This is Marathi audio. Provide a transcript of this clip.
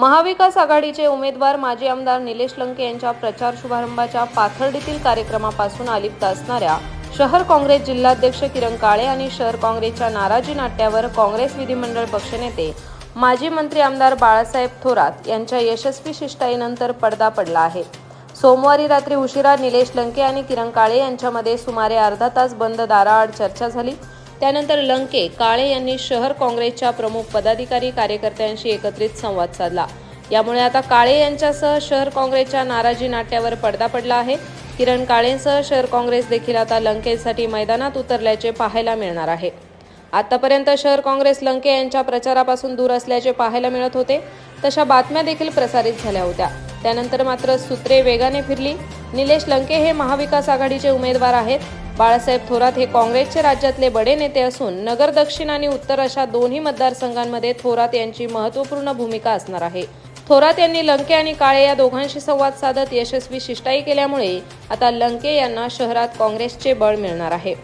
महाविकास आघाडीचे उमेदवार माजी आमदार निलेश लंके यांच्या प्रचार शुभारंभाच्या पाथर्डीतील कार्यक्रमापासून अलिप्त असणाऱ्या शहर काँग्रेस जिल्हाध्यक्ष किरण काळे आणि शहर काँग्रेसच्या नाराजी नाट्यावर काँग्रेस विधिमंडळ पक्षनेते माजी मंत्री आमदार बाळासाहेब थोरात यांच्या यशस्वी शिष्टाईनंतर पडदा पडला आहे. सोमवारी रात्री उशिरा निलेश लंके आणि किरण काळे यांच्यामध्ये सुमारे अर्धा तास बंद दाराआड चर्चा झाली. त्यानंतर लंके काळे यांनी शहर काँग्रेसच्या प्रमुख पदाधिकारी कार्यकर्त्यांशी एकत्रित संवाद साधला. यामुळे आता काळे यांच्यासह शहर काँग्रेसच्या नाराजी नाट्यावर पडदा पडला आहे. किरण काळेंसह शहर काँग्रेस देखील आता लंकेसाठी मैदानात उतरल्याचे पाहायला मिळणार आहे. आतापर्यंत शहर काँग्रेस लंके यांच्या प्रचारापासून दूर असल्याचे पाहायला मिळत होते. तशा बातम्या देखील प्रसारित झाल्या होत्या. त्यानंतर मात्र सूत्रे वेगाने फिरली. निलेश लंके हे महाविकास आघाडीचे उमेदवार आहेत. बाळासाहेब थोरात हे काँग्रेसचे राज्यातले बडे नेते असून नगर दक्षिण आणि उत्तर अशा दोन्ही मतदारसंघांमध्ये थोरात यांची महत्त्वपूर्ण भूमिका असणार आहे. थोरात यांनी लंके आणि काळे या दोघांशी संवाद साधत यशस्वी शिष्टाई केल्यामुळे आता लंके यांना शहरात काँग्रेसचे बळ मिळणार आहे.